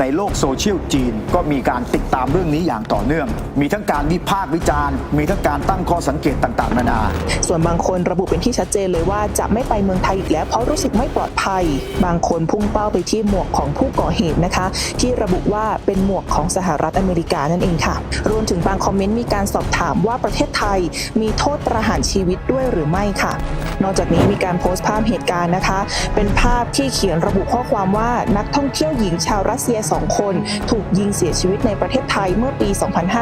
ในโลกโซเชียลจีน ก็มีการติดตามเรื่องนี้อย่างต่อเนื่อง มีทั้งการวิพากษ์วิจารณ์ มีทั้งการตั้งข้อสังเกตต่างๆ นานา ส่วนบางคนระบุเป็นที่ชัดเจนเลยว่าจะไม่ไปเมืองไทยอีกแล้วเพราะรู้สึกไม่ปลอดภัย บางคนพุ่งเป้าไปที่หมวกของผู้ก่อเหตุนะคะ ที่ระบุว่าเป็นหมวกของสหรัฐอเมริกานั่นเองค่ะ รวมถึงบางคอมเมนต์มีการสอบถามว่าประเทศไทยมีโทษประหารชีวิตด้วยหรือไม่ค่ะ นอกจากนี้มีการโพสต์ภาพเหตุการณ์นะคะ เป็นภาพที่เขียนระบุข้อความว่านักท่องเที่ยวหญิงชาวรัสเซีย2คน ถูกยิงเสียชีวิตในประเทศไทยเมื่อปี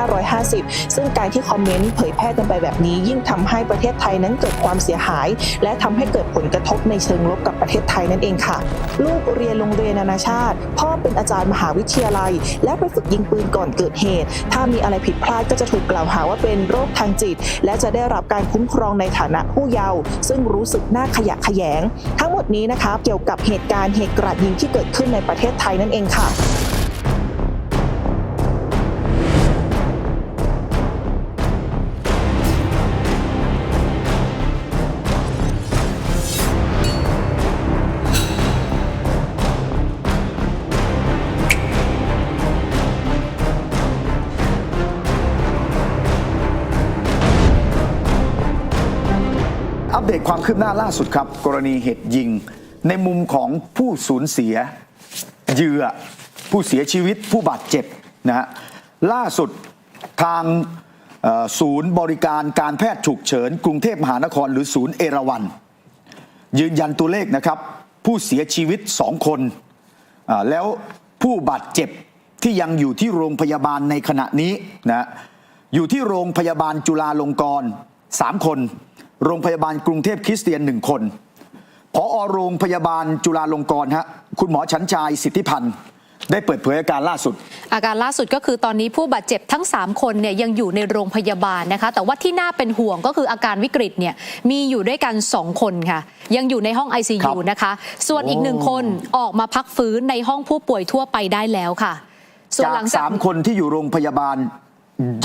2550 ซึ่งการที่คอมเมนต์เผยแพร่กันไปแบบนี้ ยิ่งทำให้ประเทศไทยนั้นเกิดความเสียหาย และทำให้เกิดผลกระทบในเชิงลบกับประเทศไทยนั่นเองค่ะ ลูกเรียนโรงเรียนนานาชาติ พ่อเป็นอาจารย์มหาวิทยาลัย และไปฝึกยิงปืนก่อนเกิดเหตุ ถ้ามีอะไรผิดพลาดก็จะถูกกล่าวหาว่าเป็นโรคทางจิต และจะได้รับการคุ้มครองในฐานะผู้เยาว์ซึ่งรู้สึกน่าขยะแขยง ทั้งหมดนี้นะคะเกี่ยวกับเหตุการณ์เหตุกราดยิงที่เกิดขึ้นในประเทศไทยนั่นเองค่ะ ความคืบหน้าล่าสุดครับ กรณีเหตุยิง ในมุมของผู้สูญเสียเหยื่อผู้เสียชีวิตผู้บาดเจ็บนะฮะล่าสุดทางศูนย์บริการการแพทย์ฉุกเฉิน กรุงเทพมหานครหรือศูนย์เอราวัน ยืนยันตัวเลขนะครับ ผู้เสียชีวิตสองคนแล้วผู้บาดเจ็บที่ยังอยู่ที่โรงพยาบาลในขณะนี้นะอยู่ที่โรงพยาบาลจุฬาลงกรณ์สามคน โรงพยาบาลกรุงเทพคริสเตียนหนึ่งคนพอโรงพยาบาลจุฬาลงกรณ์ฮะคุณหมอชันชายสิทธิพันธ์ได้เปิดเผยอาการล่าสุด อาการล่าสุดก็คือตอนนี้ผู้บาดเจ็บทั้ง 3 คนเนี่ยยังอยู่ในโรงพยาบาลนะคะ แต่ว่าที่น่าเป็นห่วงก็คืออาการวิกฤตเนี่ยมีอยู่ด้วยกัน 2 คนค่ะ ยังอยู่ในห้องครั ICU บนะคะ ส่วนอีกหนึ่งโอ้คนออกมาพักฟื้นในห้องผู้ป่วยทั่วไปได้แล้วค่ะ ส่วนจากหลังจาสากมคนที่อยู่โรงพยาบาล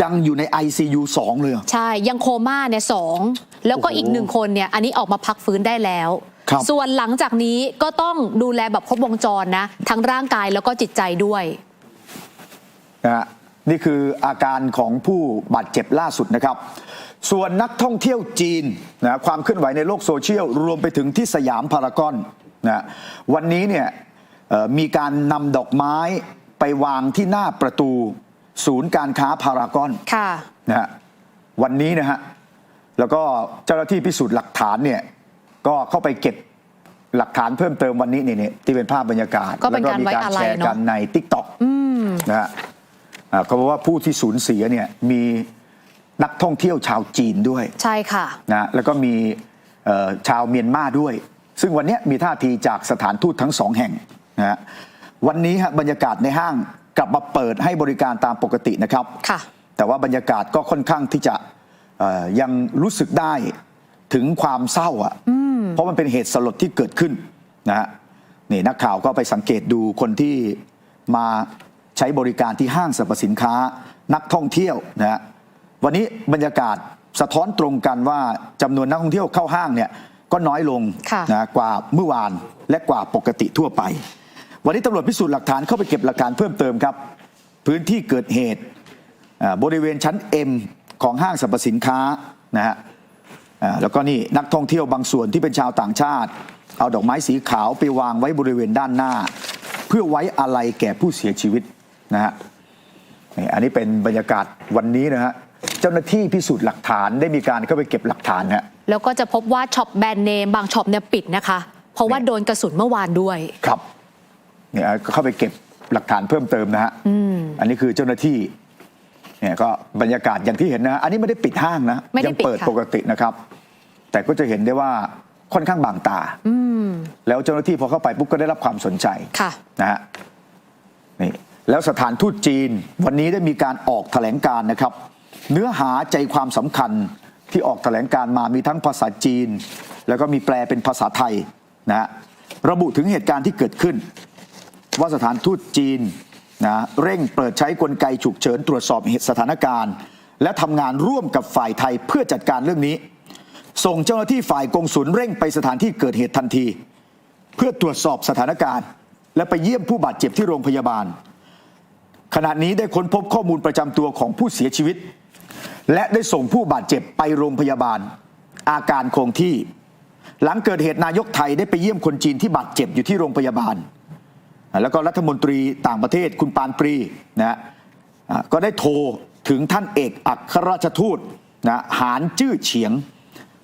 ยังอยู่ใน ICU สองเลยเหรอ ใช่ ยังโคม่าเนี่ยสองแล้วก็โอ้โหอีกหนึ่งคนเนี่ยอันนี้ออกมาพักฟื้นได้แล้ว ครับ ส่วนหลังจากนี้ก็ต้องดูแลแบบครบวงจรนะ ทั้งร่างกายแล้วก็จิตใจด้วย นะฮะนี่คืออาการของผู้บาดเจ็บล่าสุดนะครับ ส่วนนักท่องเที่ยวจีนนะความเคลื่อนไหวในโลกโซเชียล รวมไปถึงที่สยามพารากอนนะวันนี้เนี่ยเอ่อมีการนำดอกไม้ไปวางที่หน้าประตู ศูนย์การค้าพารากอนค่ะนะฮะวันนี้นะฮะแล้วก็เจ้าหน้าที่พิสูจน์หลักฐานเนี่ยก็เข้าไปเก็บหลักฐานเพิ่มเติมวันนี้เนี่ยเนี่ยที่เป็นภาพบรรยากาศก็เป็นแล้วการมีไว้การอาลัแชยร์เนอะกันใน t ิ k t o k นะฮะอ่าเขาบอกว่าผู้ที่สูญเสียเนี่ยมีนักท่องเที่ยวชาวจีนด้วย ใช่ค่ะนะฮะแล้วก็มีเอ่อชาวเมียนมาด้วย ซึ่งวันเนี้ยมีท่าทีจากสถานทูตทั้งสองแห่งนะฮะวันนี้ฮะบรรยากาศในห้าง กลับมาเปิดให้บริการตามปกตินะครับค่ะ แต่ว่าบรรยากาศก็ค่อนข้างที่จะเอ่อยังรู้สึกได้ถึงความเศร้าอะเพราะมันเป็นเหตุสลดที่เกิดขึ้นนะฮะนี่นักข่าวก็ไปสังเกตดูคนที่มาใช้บริการที่ห้างสรรพสินค้า นักท่องเที่ยวนะฮะวันนี้บรรยากาศสะท้อนตรงกันว่าจำนวนนักท่องเที่ยวเข้าห้างเนี่ยก็น้อยลงค่ะ นะกว่าเมื่อวานและกว่าปกติทั่วไป วันนี้ตำรวจพิสูจน์หลักฐานเข้าไปเก็บหลักฐานเพิ่มเติมครับ พื้นที่เกิดเหตุอ่าบริเวณชั้น M ของห้างสรรพสินค้านะฮะอ่าแล้วก็นี่นักท่องเที่ยวบางส่วนที่เป็นชาวต่างชาติ เอาดอกไม้สีขาวไปวางไว้บริเวณด้านหน้า เพื่อไว้อาลัยแก่ผู้เสียชีวิตนะฮะนี่อันนี้เป็นบรรยากาศวันนี้นะฮะเจ้าหน้าที่พิสูจน์หลักฐานได้มีการเข้าไปเก็บหลักฐานฮะแล้วก็จะพบว่าช็อปแบรนด์เนมบางช็อปเนี่ยปิดนะคะ เพราะว่าโดนกระสุนเมื่อวานด้วยครับ เนี่ยเข้าไปเก็บหลักฐานเพิ่มเติมนะฮะอันนี้คือเจ้าหน้าที่เนี่ยก็บรรยากาศอย่างที่เห็นนะฮะอันนี้ไม่ได้ปิดห้างนะไม่ได้ยัปิดเปิดค่ะปกตินะครับ แต่ก็จะเห็นได้ว่าค่อนข้างบางตาแล้วเจ้าหน้าที่พอเข้าไปปุ๊บก็ได้รับความสนใจค่ะนะฮะนี่แล้วสถานทูตจีน วันนี้ได้มีการออกแถลงการณ์นะครับ เนื้อหาใจความสำคัญที่ออกแถลงการณ์มามีทั้งภาษาจีน แล้วก็มีแปลเป็นภาษาไทยนะฮะระบุถึงเหตุการณ์ที่เกิดขึ้น ว่าสถานทูตจีนนะเร่งเปิดใช้กลไกฉุกเฉินตรวจสอบเหตุสถานการณ์ และทำงานร่วมกับฝ่ายไทยเพื่อจัดการเรื่องนี้ ส่งเจ้าหน้าที่ฝ่ายกงสุลเร่งไปสถานที่เกิดเหตุทันที เพื่อตรวจสอบสถานการณ์ และไปเยี่ยมผู้บาดเจ็บที่โรงพยาบาล ขณะนี้ได้ค้นพบข้อมูลประจำตัวของผู้เสียชีวิต และได้ส่งผู้บาดเจ็บไปโรงพยาบาล อาการคงที่ หลังเกิดเหตุนายกไทยได้ไปเยี่ยมคนจีนที่บาดเจ็บอยู่ที่โรงพยาบาล แล้วก็รัฐมนตรีต่างประเทศคุณปานปรีนะฮะก็ได้โทรถึงท่านเอกอัครราชทูตนะหานจื้อเฉียง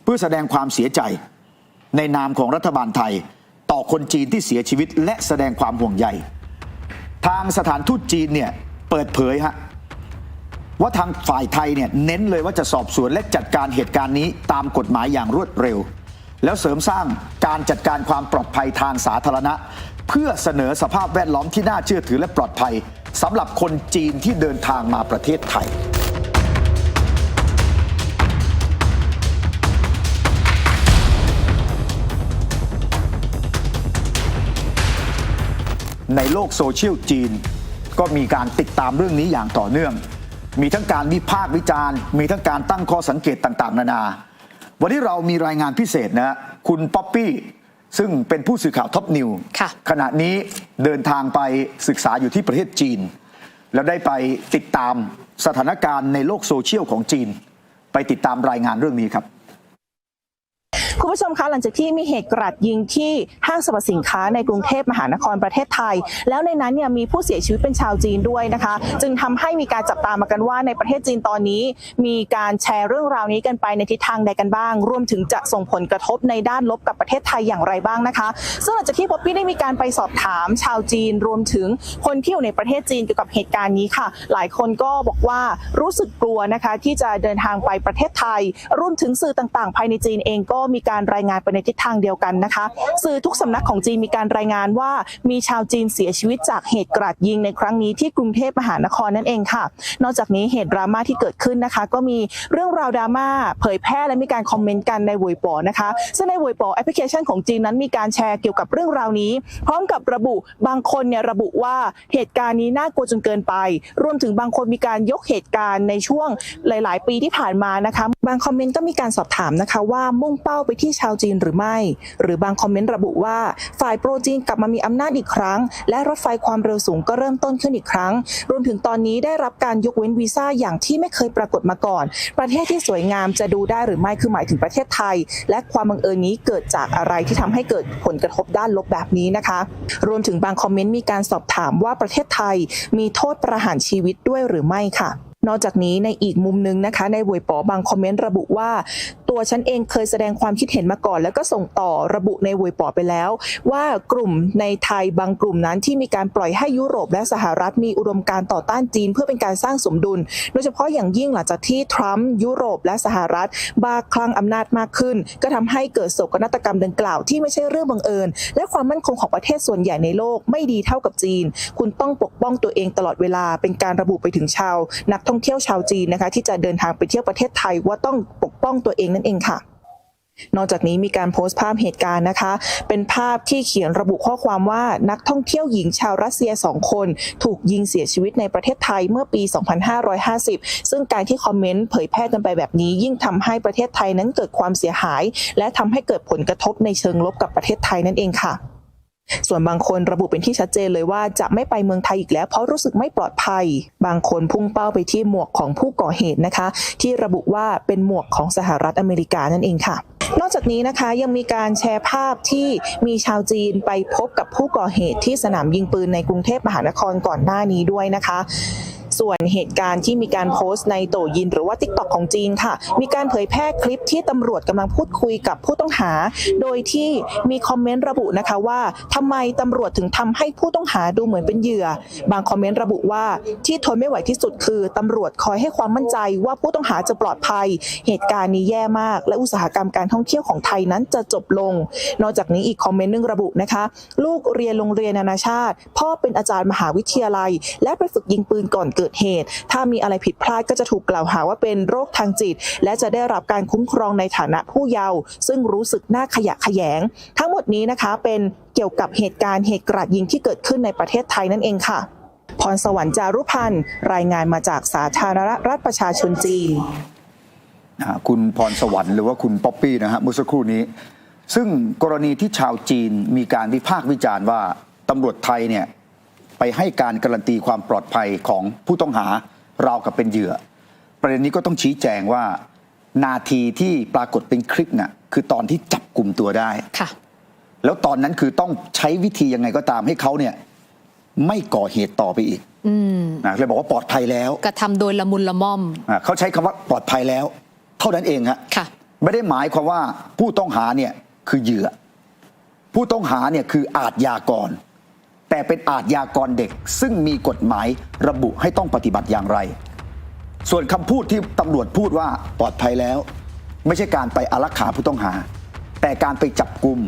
เพื่อแสดงความเสียใจ ในนามของรัฐบาลไทย ต่อคนจีนที่เสียชีวิต และแสดงความห่วงใย ทางสถานทูตจีนเนี่ยเปิดเผยฮะว่าทางฝ่ายไทยเนี่ยเน้นเลยว่าจะสอบสวนและจัดการเหตุการณ์นี้ตามกฎหมายอย่างรวดเร็ว แล้วเสริมสร้างการจัดการความปลอดภัยทางสาธารณะ เพื่อเสนอสภาพแวดล้อมที่น่าเชื่อถือและปลอดภัยสำหรับคนจีนที่เดินทางมาประเทศไทย ในโลกโซเชียลจีน ก็มีการติดตามเรื่องนี้อย่างต่อเนื่อง มีทั้งการวิพากษ์วิจารณ์ มีทั้งการตั้งข้อสังเกตต่าง ๆ นานา วันนี้เรามีรายงานพิเศษนะคุณป๊อปปี้ ซึ่งเป็นผู้สื่อข่าวท็อปนิวค่ะ ขณะนี้เดินทางไปศึกษาอยู่ที่ประเทศจีน แล้วได้ไปติดตามสถานการณ์ในโลกโซเชียลของจีน ไปติดตามรายงานเรื่องนี้ครับ คุณผู้ชมคะหลังจากที่มีเหตุกราดยิงที่ห้างสรรพสินค้าในกรุงเทพมหานครประเทศไทย แล้วในนั้นเนี่ยมีผู้เสียชีวิตเป็นชาวจีนด้วยนะคะ จึงทำให้มีการจับตามากันว่าในประเทศจีนตอนนี้ มีการแชร์เรื่องราวนี้กันไปในทิศทางใดกันบ้าง รวมถึงจะส่งผลกระทบในด้านลบกับประเทศไทยอย่างไรบ้างนะคะซึ่งหลังจากที่ป๊อปปี้ได้มีการไปสอบถามชาวจีน รวมถึงคนที่อยู่ในประเทศจีนเกี่ยวกับเหตุการณ์นี้ค่ะ หลายคนก็บอกว่ารู้สึกกลัวนะคะที่จะเดินทางไปประเทศไทย รวมถึงสื่อต่างๆ ภายในจีนเองก็มีการการายงานไปในทิศทางเดียวกันนะคะ สื่อทุกสำนักของจีนมีการรายงานว่ามีชาวจีนเสียชีวิตจากเหตุกราดยิงในครั้งนี้ที่กรุงเทพมหานครนั่นเองค่ะ นอกจากนี้เหตุดราม่าที่เกิดขึ้นนะคะ ก็มีเรื่องราวดราม่าเผยแพร่และมีการคอมเมนต์กันในวยปอนะคะซึ่งในวยปอแอปพลิเคชันของจีนนั้นมีการแชร์เกี่ยวกับเรื่องราวนี้ พร้อมกับระบุบางคนเนี่ยระบุว่าเหตุการณ์นี้น่ากลัวจนเกินไป รวมถึงบางคนมีการยกเหตุการณ์ในช่วงหลาย ๆ ปีที่ผ่านมานะคะ บางคอมเมนต์ก็มีการสอบถามนะคะว่ามุ่งเป้าไปที่ชาวจีนหรือไม่ หรือบางคอมเมนต์ระบุว่า ฝ่ายโปรจีนกลับมามีอำนาจอีกครั้ง และรถไฟความเร็วสูงก็เริ่มต้นขึ้นอีกครั้ง รวมถึงตอนนี้ได้รับการยกเว้นวีซ่าอย่างที่ไม่เคยปรากฏมาก่อน ประเทศที่สวยงามจะดูได้หรือไม่คือหมายถึงประเทศไทย และความบังเอิญนี้เกิดจากอะไรที่ทำให้เกิดผลกระทบด้านลบแบบนี้นะคะ รวมถึงบางคอมเมนต์มีการสอบถามว่าประเทศไทยมีโทษประหารชีวิตด้วยหรือไม่ค่ะ นอกจากนี้ในอีกมุมหนึงนะคะในเวยป๋อบางคอมเมนต์ระบุว่า ตัวฉันเองเคยแสดงความคิดเห็นมาก่อน แล้วก็ส่งต่อระบุในเวยป๋อไปแล้ว ว่ากลุ่มในไทยบางกลุ่มนั้นที่มีการปล่อยให้ยุโรปและสหรัฐมีอุดมการต่อต้านจีน เพื่อเป็นการสร้างสมดุล โดยเฉพาะอย่างยิ่งหลังจากที่ทรัมป์ยุโรปและสหรัฐบ้าคลั่งอำนาจมากขึ้น ก็ทำให้เกิดโศกนาฏกรรมดังกล่าวที่ไม่ใช่เรื่องบังเอิญ และความมั่นคงของประเทศส่วนใหญ่ในโลกไม่ดีเท่ากับจีน คุณต้องปกป้องตัวเองตลอดเวลาเป็นการระบุไปถึงชาวนักท่องเที่ยวชาวจีนนะคะ ที่จะเดินทางไปเที่ยวประเทศไทยว่าต้องปกป้องตัวเองนั่นเองค่ะนอกจากนี้มีการโพสต์ภาพเหตุการณ์นะคะ เป็นภาพที่เขียนระบุข้อความว่านักท่องเที่ยวหญิงชาวรัสเซีย 2 คน ถูกยิงเสียชีวิตในประเทศไทยเมื่อปี 2550 ซึ่งการที่คอมเมนต์เผยแพร่กันไปแบบนี้ ยิ่งทำให้ประเทศไทยนั้นเกิดความเสียหาย และทำให้เกิดผลกระทบในเชิงลบกับประเทศไทยนั่นเองค่ะ ส่วนบางคนระบุเป็นที่ชัดเจนเลยว่าจะไม่ไปเมืองไทยอีกแล้ว เพราะรู้สึกไม่ปลอดภัย บางคนพุ่งเป้าไปที่หมวกของผู้ก่อเหตุนะคะ ที่ระบุว่าเป็นหมวกของสหรัฐอเมริกานั่นเองค่ะนอกจากนี้นะคะยังมีการแชร์ภาพที่มีชาวจีนไปพบกับผู้ก่อเหตุที่สนามยิงปืนในกรุงเทพมหานครก่อนหน้านี้ด้วยนะคะ ส่วนเหตุการณ์ที่มีการโพสต์ในโตยินหรือว่า t ิ k t o k ของจีนค่ะ มีการเผยแพร่คลิปที่ตำรวจกำลังพูดคุยกับผู้ต้องหา โดยที่มีคอมเมนต์ระบุนะคะว่าทำไมตำรวจถึงทำให้ผู้ต้องหาดูเหมือนเป็นเหยื่อ บางคอมเมนต์ระบุว่าที่ทนไม่ไหวที่สุดคือตำรวจคอยให้ความมั่นใจว่าผู้ต้องหาจะปลอดภัย เหตุการณ์นี้แย่มาก และอุตสาหกรรมการท่องเที่ยวของไทยนั้นจะจบลง นอกจากนี้อีกคอมเมนต์หนึงระบุนะคะ ลูกเรียนโรงเรียนนานาชาติ พ่อเป็นอาจารย์มหาวิทยาลัย และไปฝึกยิงปืนก่อนเกิดเหตุ ถ้ามีอะไรผิดพลาดก็จะถูกกล่าวหาว่าเป็นโรคทางจิต และจะได้รับการคุ้มครองในฐานะผู้เยาว์ซึ่งรู้สึกน่าขยะแขยง ทั้งหมดนี้นะคะเป็นเกี่ยวกับเหตุการณ์เหตุกราดยิงที่เกิดขึ้นในประเทศไทยนั่นเองค่ะ พรสวรรค์จารุพันธ์รายงานมาจากสาธารณรัฐประชาชนจีนคุณพรสวรรค์หรือว่าคุณป๊อปปี้นะฮะเมื่อสักครู่นี้ ซึ่งกรณีที่ชาวจีนมีการวิพากษ์วิจารณ์ว่าตำรวจไทยเนี่ย ไปให้การการันตีความปลอดภัยของผู้ต้องหาราวกับเป็นเหยื่อ ประเด็นนี้ก็ต้องชี้แจงว่า นาทีที่ปรากฏเป็นคลิปน่ะคือตอนที่จับกลุ่มตัวได้ค่ะ แล้วตอนนั้นคือต้องใช้วิธียังไงก็ตามให้เขาเนี่ยไม่ก่อเหตุต่อไปอีกอืมนะเลยบอกว่าปลอดภัยแล้วกระทำโดยละมุนละม่อม อ่าเขาใช้คำว่าปลอดภัยแล้ว เท่านั้นเองฮะ ค่ะ ไม่ได้หมายความว่าผู้ต้องหาเนี่ยคือเหยื่อ ผู้ต้องหาเนี่ยคืออาทยากร แต่เป็นอาทยากรเด็กซึ่งมีกฎหมายระบุให้ต้องปฏิบัติอย่างไร ส่วนคำพูดที่ตำรวจพูดว่าปลอดภัยแล้ว ไม่ใช่การไปอารักขาผู้ต้องหา แต่การไปจับกลุ่ม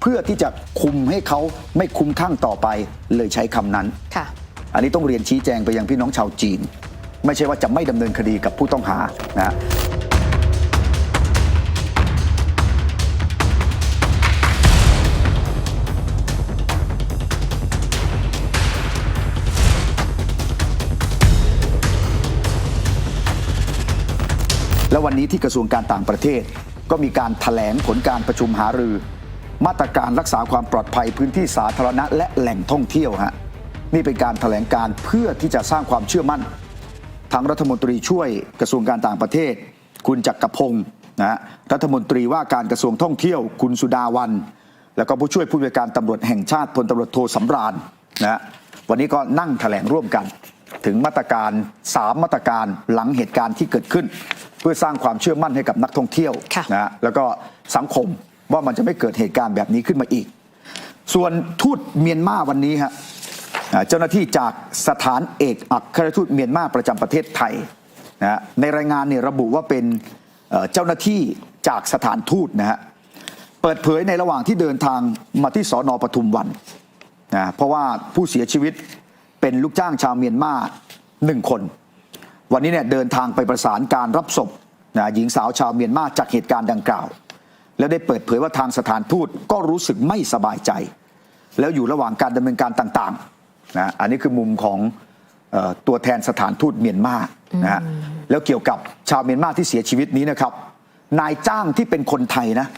เพื่อที่จะคุมให้เขาไม่คุ้มข้างต่อไปเลยใช้คำนั้นค่ะอันนี้ต้องเรียนชี้แจงไปยังพี่น้องชาวจีน ไม่ใช่ว่าจะไม่ดำเนินคดีกับผู้ต้องหานะ แล้ววันนี้ที่กระทรวงการต่างประเทศ ก็มีการถแถลงผลการประชุมหารือ มาตรการรักษาความปลอดภัยพื้นที่สาธารณะและแหล่งท่องเที่ยวฮะนี่เป็นการถแถลงการเพื่อที่จะสร้างความเชื่อมั่นทางรัฐมนตรีช่วยกระทรวงการต่างประเทศ คุณจักรพงศ์นะรัฐมนตรีว่าการกระทรวงท่องเที่ยว คุณสุดาวัน แล้วก็ผู้ช่วยผู้บริการตำรวจแห่งชาติพลตำรวจโทสำราญนะวันนี้ก็นั่งแถลงร่วมกัน ถึงมาตรการ 3 มาตรการหลังเหตุการณ์ที่เกิดขึ้น พื่อสร้างความเชื่อมั่นให้กับนักท่องเที่ยวค่ะนะฮะแล้วก็สังคมว่ามันจะไม่เกิดเหตุการณ์แบบนี้ขึ้นมาอีก ส่วนทูตเมียนมาวันนี้ฮะอ่าเจ้าหน้าที่จากสถานเอกอัครราชทูตเมียนมาประจำประเทศไทยนะฮะในรายงานเนี่ยระบุว่าเป็นเอ่อเจ้าหน้าที่จากสถานทูตนะฮะเปิดเผยในระหว่างที่เดินทางมาที่สอนอปทุมวันนะเพราะว่าผู้เสียชีวิตเป็นลูกจ้างชาวเมียนมาหนึ่งคน วันนี้เนี่ยเดินทางไปประสานการรับศพนะหญิงสาวชาวเมียนมาจากเหตุการณ์ดังกล่าว แล้วได้เปิดเผยว่าทางสถานทูตก็รู้สึกไม่สบายใจ แล้วอยู่ระหว่างการดำเนินการต่างๆนะอันนี้คือมุมของออตัวแทนสถานทูตเมียนมานะฮะแล้วเกี่ยวกับชาวเมียนมาที่เสียชีวิตนี้นะครับ นายจ้างที่เป็นคนไทยนะ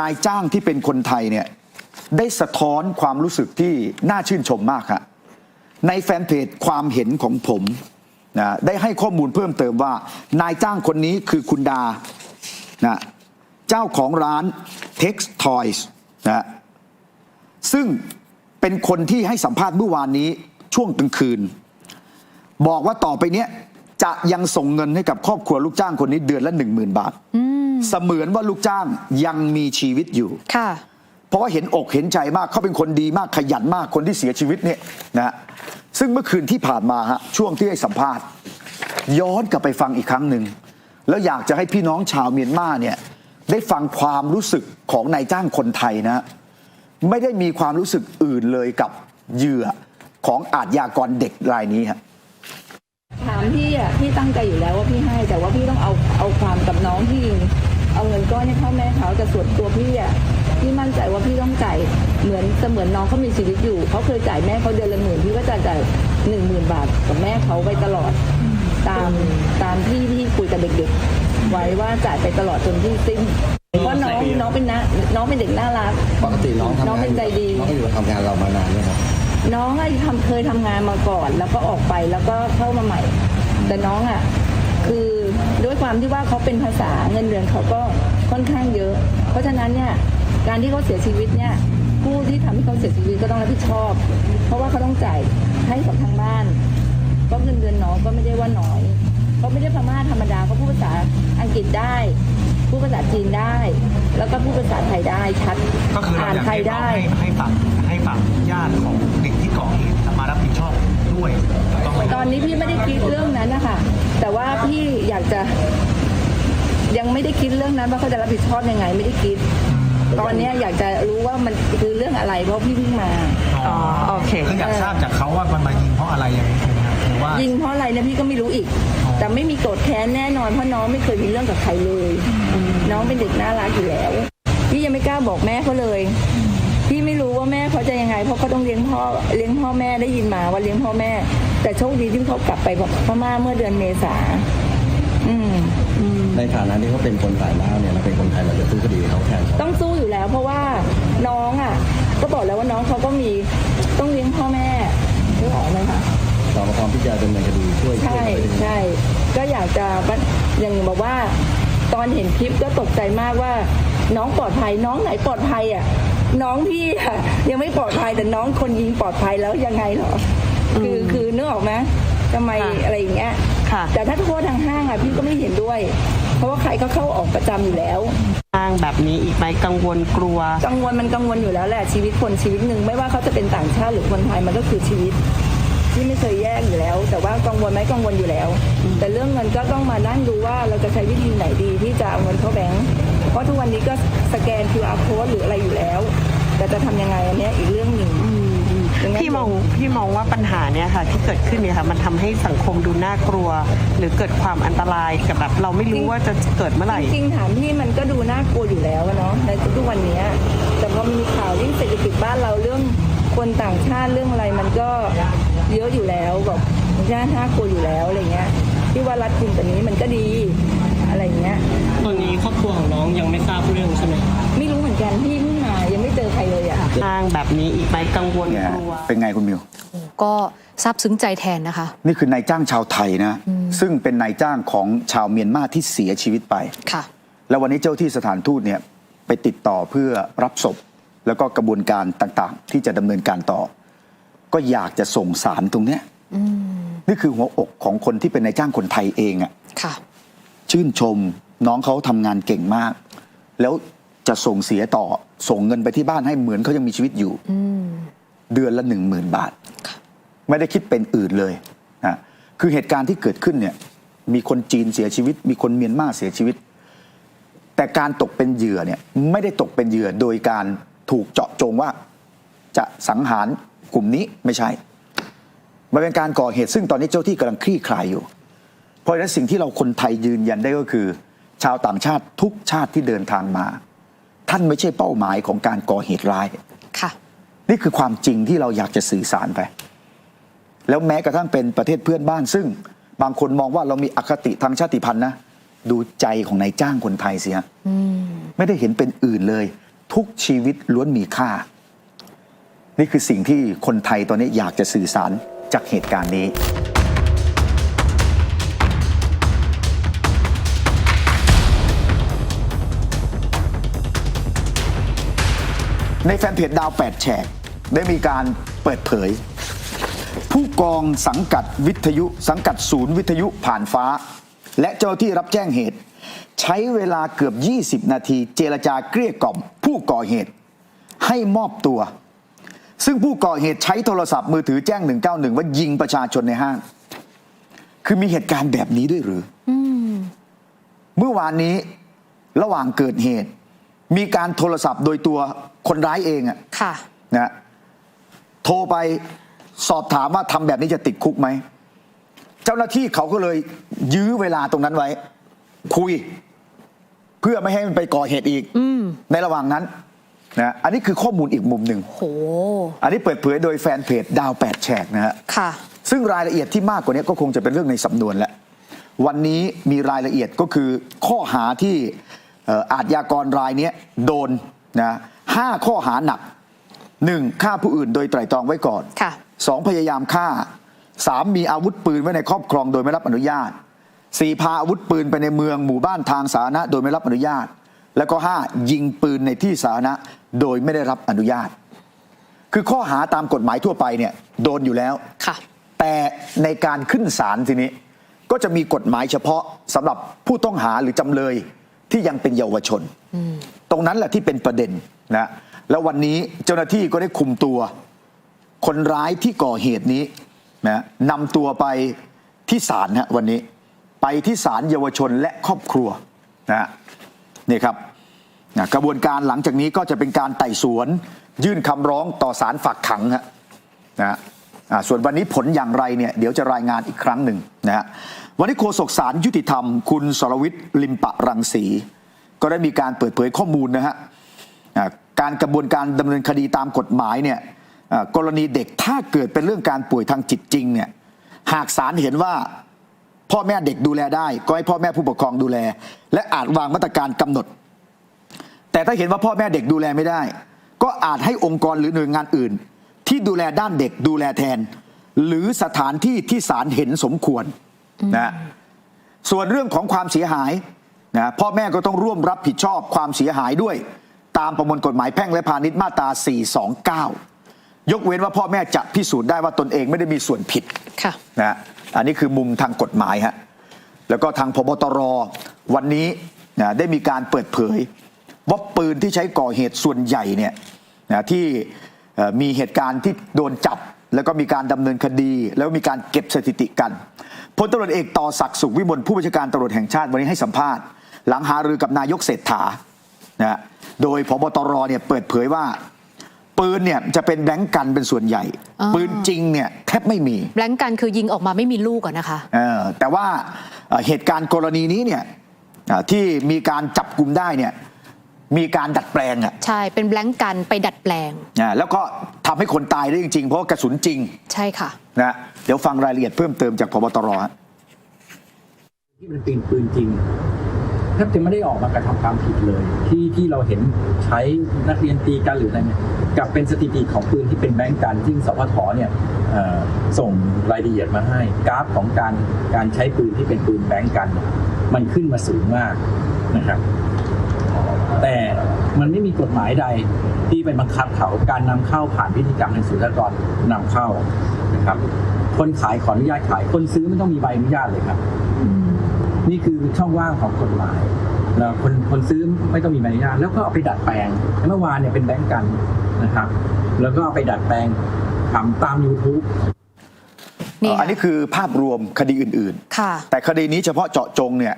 นายจ้างที่เป็นคนไทยเนี่ยได้สะท้อนความรู้สึกที่น่าชื่นชมมากครในแฟนเพจความเห็นของผม นะได้ให้ข้อมูลเพิ่มเติมว่า นายจ้างคนนี้คือคุณดานะเจ้าของร้าน Tex Toys นะซึ่งเป็นคนที่ให้สัมภาษณ์เมื่อวานนี้ช่วงกลางคืน บอกว่าต่อไปเนี้ยจะยังส่งเงินให้กับครอบครัวลูกจ้างคนนี้เดือนละหนึ่งหมื่นบาท เสมือนว่าลูกจ้างยังมีชีวิตอยู่ค่ะ เพราะว่าเห็นอกเห็นใจมากเขาเป็นคนดีมากขยันมากคนที่เสียชีวิตเนี่ยนะฮะซึ่งเมื่อคืนที่ผ่านมาฮะช่วงที่ให้สัมภาษณ์ ย้อนกลับไปฟังอีกครั้งหนึ่งแล้วอยากจะให้พี่น้องชาวเมียนมาเนี่ยได้ฟังความรู้สึกของนายจ้างคนไทยนะฮะไม่ได้มีความรู้สึกอื่นเลยกับเหยื่อของอาทยากรเด็กรายนี้ฮะถามพี่อะพี่ตั้งใจอยู่แล้วว่าพี่ให้ แต่ว่าพี่ต้องเอาเอาความกับน้องที่เอาเงินก้อนให้พ่อแม่เขาแต่ส่วนตัวพี่อะ พี่มั่นใจว่าพี่ต้องจ่ายเหมือนเสมือนน้องเขามีชีวิตอยู่เขาเคยจ่ายแม่เขาเดือนละหมื่นพี่ก็จะจ่ายหนึ่งหมื่นบาทกับแม่เขาไปตลอด ตามตามที่ที่คุยกับเด็กๆ ไว้ว่าจ่ายไปตลอดจนที่สิ้นเพราะน้องน้องเป็นนะน้องเป็นเด็กน่ารักปกติน้องทำน้องงานเป็นใจดีน้องก็อยู่ทำงานเรามานานไหมครับน้องอะทำเคยทำงานมาก่อน แล้วก็ออกไปแล้วก็เข้ามาใหม่ แต่น้องอะคือด้วยความที่ว่าเขาเป็นภาษาเงินเดือนเขาก็ค่อนข้างเยอะ เพราะฉะนั้นเนี่ย การที่เขาเสียชีวิตเนี่ยผู้ที่ทำให้เขาเสียชีวิตก็ต้องรับผิดชอบ เพราะว่าเขาต้องจ่ายให้กับทางบ้านก็เงินเดือนน้องก็ไม่ได้ว่าน้อยเขาไม่ได้พม่าธรรมดาเขาพูดภาษาอังกฤษได้พูดภาษาจีนได้ แล้วก็พูดภาษาไทยได้ชัดก็คือเราอ่านอยากไทยให้ได้ให้ให้ฝั่งให้ฝั่งญาติของเด็กที่ก่อเหตุมารับผิดชอบด้วยต้องไหมตอนนี้พี่ไม่ได้คิดเรื่องนั้นนะคะแต่ว่าพี่อยากจะยังไม่ได้คิดเรื่องนั้นว่าเขาจะรับผิดชอบยังไงไม่ได้คิด ตอนเนี้ยอยากจะรู้ว่ามันคือเรื่องอะไรเพราะพี่เพิ่งมา อ๋อโอเค คืออยากทราบจากเขาว่ามันมายิงเพราะอะไรยังไงใช่ไหมครับหรือว่า ยิงเพราะอะไรเนี่ยพี่ก็ไม่รู้อีกอ๋อแต่ไม่มีโกรธแค้นแน่นอนเพราะน้องไม่เคยมีเรื่องกับใครเลย น้องเป็นเด็กน่ารักอยู่แล้ว พี่ยังไม่กล้าบอกแม่เขาเลย พี่ไม่รู้ว่าแม่เขาจะยังไง เพราะเขาต้องเลี้ยงพ่อเลี้ยงพ่อแม่ได้ยินมาว่าเลี้ยงพ่อแม่ แต่โชคดีที่เขากลับไปพม่าเมื่อเดือนเมษาอืม ในฐานะที่เขาเป็นคนต่างด้าวเนี่ยเราเป็นคนไทยเราจะสู้คดีเขาแทนเขาต้องสู้อยู่แล้ว เพราะว่าน้องอะ ก็บอกแล้วว่าน้องเขาก็มีต้องเลี้ยงพ่อแม่นึกออกไหมคะเราก็พร้อมที่จะดำเนินคดีช่วยช่ใช่วยเหลือไปใช่ก็อยากจะอย่างบอกว่า ตอนเห็นคลิปก็ตกใจมากว่า น้องปลอดภัยน้องไหนปลอดภัยอะน้องพี่อะยังไม่ปลอดภัยแต่น้องคนยิงปลอดภัยแล้วยังไงเหรอ คือคือนึกออกไหม ทำไมค่ะอะไรอย่างเงี้ยค่ะ แต่ถ้าโทษทางห้างอะพี่ก็ไม่เห็นด้วย เพราะว่าใครก็เข้าออกประจำอยู่แล้ว อ้างแบบนี้อีกไหมกังวลกลัว กังวลมันกังวลอยู่แล้วแหละชีวิตคนชีวิตหนึ่งไม่ว่าเขาจะเป็นต่างชาติหรือคนไทยมันก็คือชีวิต ที่ไม่เคยแยกอยู่แล้ว แต่ว่ากังวลไหมกังวลอยู่แล้ว แต่เรื่องเงินก็ต้องมานั่งดูว่าเราจะใช้วิธีไหนดีที่จะเอาเงินเข้าแบงก์เพราะทุกวันนี้ก็สแกน QR code หรืออะไรอยู่แล้ว แต่จะทำยังไงอันเนี้ยอีกเรื่องหนึ่งดันั้น พี่มองพี่มองว่าปัญหาเนี่ยค่ะ ที่เกิดขึ้นเนี่ยค่ะ มันทำให้สังคมดูน่ากลัว หรือเกิดความอันตรายกับแบบเราไม่รู้ว่าจะเกิดเมื่อไหร่จริงๆถามพี่มันก็ดูน่ากลัวอยู่แล้วอะเนาะในทุกๆวันเนี้ยแต่พอมีข่าวยิ่งเศรษฐกิจบ้านเราเรื่องคนต่างชาติเรื่องอะไรมันก็เยอะอยู่แล้วแบบมันก็น่ากลัวอยู่แล้วอะไรเงี้ยที่ว่ารัดกุมแบบนี้มันก็ดีอะไรเงี้ยตอนนี้ครอบครัวของน้องยังไม่ทราบเรื่องใช่ไหมไม่รู้เหมือน กันพี่เพิ่งมายังไม่เจอใครเลยอะอ้างแบบนี้อีกไหมกังวลเนี่ยกลัว เป็นไงคุณมิว ก็ซาบซึ้งใจแทนนะคะ นี่คือนายจ้างชาวไทยนะ ซึ่งเป็นนายจ้างของชาวเมียนมาที่เสียชีวิตไป ค่ะ แล้ววันนี้เจ้าที่สถานทูตเนี่ยไปติดต่อเพื่อรับศพ แล้วก็กระบวนการต่างๆ ที่จะดำเนินการต่อ ก็อยากจะส่งสารตรงเนี้ยนี่คือหัวอกของคนที่เป็นนายจ้างคนไทยเองอะค่ะ ชื่นชมน้องเขาทำงานเก่งมาก แล้ว จะส่งเสียต่อส่งเงินไปที่บ้านให้เหมือนเขายังมีชีวิตอยู่เดือนละหนึ่งหมื่นบาท ไม่ได้คิดเป็นอื่นเลยนะคือเหตุการณ์ที่เกิดขึ้นเนี่ย มีคนจีนเสียชีวิต มีคนเมียนมาเสียชีวิต แต่การตกเป็นเหยื่อเนี่ยไม่ได้ตกเป็นเหยื่อโดยการถูกเจาะจงว่า จะสังหารกลุ่มนี้ไม่ใช่มันเป็นการก่อเหตุซึ่งตอนนี้เจ้าที่กำลังคลี่คลายอยู่ เพราะฉะนั้นสิ่งที่เราคนไทยยืนยันได้ก็คือ ชาวต่างชาติทุกชาติที่เดินทางมา ท่านไม่ใช่เป้าหมายของการก่อเหตุร้าย ค่ะ นี่คือความจริงที่เราอยากจะสื่อสารไป แล้วแม้กระทั่งเป็นประเทศเพื่อนบ้าน ซึ่งบางคนมองว่าเรามีอคติทางชาติพันธุ์นะ ดูใจของนายจ้างคนไทยเสียไม่ได้เห็นเป็นอื่นเลย ทุกชีวิตล้วนมีค่า นี่คือสิ่งที่คนไทยตอนนี้อยากจะสื่อสารจากเหตุการณ์นี้ ในแฟนเพจดาวแปดแฉกได้มีการเปิดเผย ผู้กองสังกัดวิทยุ สังกัดศูนย์วิทยุผ่านฟ้า และเจ้าที่รับแจ้งเหตุ ใช้เวลาเกือบ 20 นาที เจรจาเกลี้ยกล่อม ผู้ก่อเหตุให้มอบตัว ซึ่งผู้ก่อเหตุใช้โทรศัพท์มือถือแจ้ง 191 ว่ายิงประชาชนในห้าง คือมีเหตุการณ์แบบนี้ด้วยหรืออเมื่อวานนี้ระหว่างเกิดเหตุ มีการโทรศัพท์โดยตัวคนร้ายเองอะค่ะ นะโทรไปสอบถามว่าทำแบบนี้จะติดคุกไหม เจ้าหน้าที่เขาก็เลยยื้อเวลาตรงนั้นไว้ คุย เพื่อไม่ให้มันไปก่อเหตุอีกในระหว่างนั้นนะอันนี้คือข้อมูลอีกมุมหนึ่ง โห อันนี้เปิดเผยโดยแฟนเพจดาวแปดแฉกนะฮะ ค่ะ ซึ่งรายละเอียดที่มากกว่านี้ก็คงจะเป็นเรื่องในสำนวนแหละ วันนี้มีรายละเอียดก็คือข้อหาที่เอ่ออาทยากรรายเนี้ยโดนนะห้าข้อหาหนักหนึ่งฆ่าผู้อื่นโดยไตร่ตรองไว้ก่อนค่ะสองพยายามฆ่าสามมีอาวุธปืนไว้ในครอบครองโดยไม่รับอนุญาตสี่พาอาวุธปืนไปในเมืองหมู่บ้านทางสาธารณะโดยไม่รับอนุญาต แล้วก็ห้ายิงปืนในที่สาธารณะโดยไม่ได้รับอนุญาต คือข้อหาตามกฎหมายทั่วไปเนี่ยโดนอยู่แล้วค่ะ แต่ในการขึ้นศาลทีนี้ ก็จะมีกฎหมายเฉพาะสำหรับผู้ต้องหาหรือจำเลย ที่ยังเป็นเยาวชน ตรงนั้นแหละที่เป็นประเด็นนะแล้ววันนี้เจ้าหน้าที่ก็ได้คุมตัว คนร้ายที่ก่อเหตุนี้นะนำตัวไปที่ศาลฮะวันนี้ ไปที่ศาลเยาวชนและครอบครัวนะนี่ครับนะกระบวนการหลังจากนี้ก็จะเป็นการไต่สวน ยื่นคำร้องต่อศาลฝากขังฮะนะฮะอ่า ส่วนวันนี้ผลอย่างไรเนี่ยเดี๋ยวจะรายงานอีกครั้งหนึ่งนะฮะวันนี้โฆษกศาลยุติธรรม คุณสรวิทย์ลิมปะรังสี ก็ได้มีการเปิดเผยข้อมูลนะฮะอ่าการกระบวนการดำเนินคดีตามกฎหมายเนี่ยอ่ากรณีเด็กถ้าเกิดเป็นเรื่องการป่วยทางจิตจริงเนี่ยหากศาลเห็นว่าพ่อแม่เด็กดูแลได้ ก็ให้พ่อแม่ผู้ปกครองดูแล และอาจวางมาตรการกำหนด แต่ถ้าเห็นว่าพ่อแม่เด็กดูแลไม่ได้ ก็อาจให้องค์กรหรือหน่วยงานอื่น ที่ดูแลด้านเด็กดูแลแทน หรือสถานที่ที่ศาลเห็นสมควรนะส่วนเรื่องของความเสียหายนะพ่อแม่ก็ต้องร่วมรับผิดชอบความเสียหายด้วย ตามประมวลกฎหมายแพ่งและพาณิชย์มาตรา 429 ยกเว้นว่าพ่อแม่จะพิสูจน์ได้ว่าตนเองไม่ได้มีส่วนผิดค่ะนะฮะอันนี้คือมุมทางกฎหมายฮะแล้วก็ทางพบตรวันนี้นะได้มีการเปิดเผย ว่าปืนที่ใช้ก่อเหตุส่วนใหญ่เนี่ยนะที่เอ่อ มีเหตุการณ์ที่โดนจับ แล้วก็มีการดำเนินคดี แล้วก็มีการเก็บสถิติกันพลตำรวจเอกต่อศักดิ์สุขวิมลผู้บัญชาการตำรวจแห่งชาติวันนี้ให้สัมภาษณ์ หลังหารือกับนายกเศรษฐานะฮะโดยพบตรเนี่ยเปิดเผยว่า ปืนเนี่ยจะเป็นแบงก์กันเป็นส่วนใหญ่อ๋อปืนจริงเนี่ยแทบไม่มีแบงก์กันคือยิงออกมาไม่มีลูกอะนะคะเออแต่ว่าเอ่อเหตุการณ์กรณีนี้เนี่ยอ่าที่มีการจับกลุ่มได้เนี่ย มีการดัดแปลงอะใช่เป็นแบงก์กันไปดัดแปลงอ่าแล้วก็ทำให้คนตายได้จริงๆ เพราะว่ากระสุนจริง ใช่ค่ะนะเดี๋ยวฟังรายละเอียดเพิ่มเติมจากพบตรฮะที่มันเป็นปืนจริงแทบจะไม่ได้ออกมากระทำความผิดเลย ที่ที่เราเห็นใช้นักเรียนตีกันหรืออะไรเนี่ยกลับเป็นสถิติของปืนที่เป็นแบงก์กันซึ่งสพทเนี่ยเอ่อส่งรายละเอียดมาให้ กราฟของการการใช้ปืนที่เป็นปืนแบงก์กันเนี่ยมันขึ้นมาสูงมากนะครับ แต่มันไม่มีกฎหมายใดที่เป็นบังคับเขาการนำเข้าผ่านพิธีกรรมทางศุลกากรนำเข้านะครับ คนขายขออนุญาตขาย คนซื้อไม่ต้องมีใบอนุญาตเลยครับ นี่คือช่องว่างของกฎหมายแล้วคนคนซื้อไม่ต้องมีใบอนุญาตแล้วก็เอาไปดัดแปลงเมื่อวานเนี่ยเป็นแบงก์กันนะครับ แล้วก็เอาไปดัดแปลงทำตาม YouTube นี่อันนี้คือภาพรวมคดีอื่นค่ะๆแต่คดีนี้เฉพาะเจาะจงเนี่ย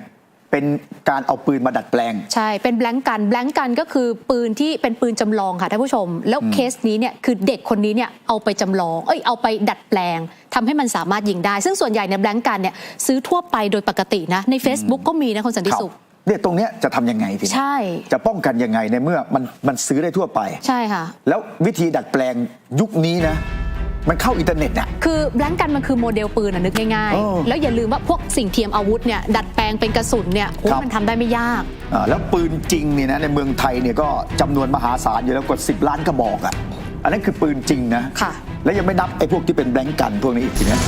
เป็นการเอาปืนมาดัดแปลง ใช่ เป็นแบงก์กัน แบงก์กันก็คือปืนที่เป็นปืนจำลองค่ะท่านผู้ชม แล้วเคสนี้เนี่ยคือเด็กคนนี้เนี่ยเอาไปจำลอง เอ้ยเอาไปดัดแปลงทำให้มันสามารถยิงได้ ซึ่งส่วนใหญ่เนี่ยแบงก์กันเนี่ยซื้อทั่วไปโดยปกตินะ ใน Facebook ก็มีนะคนสันติครับสุขเนี่ยตรงเนี้ยจะทำยังไงทีนี้ใช่ จะป้องกันยังไงในเมื่อมันมันซื้อได้ทั่วไป ใช่ค่ะ แล้ววิธีดัดแปลงยุคนี้นะ มันเข้าอินเทอร์เน็ตน่ะ คือแบงก์กันมันคือโมเดลปืนอะนึกง่ายเออ ๆ แล้วอย่าลืมว่าพวกสิ่งเทียมอาวุธเนี่ยดัดแปลงเป็นกระสุนเนี่ยโอ้ครับมันทำได้ไม่ยาก อ่าแล้วปืนจริงเนี่ยนะในเมืองไทยเนี่ยก็จำนวนมหาศาลอยู่แล้วกว่า10 ล้านกระบอกอะ อันนั้นคือปืนจริงนะ ค่ะ แล้วยังไม่นับไอ้พวกที่เป็นแบงก์กันพวกนี้อีกทีนะ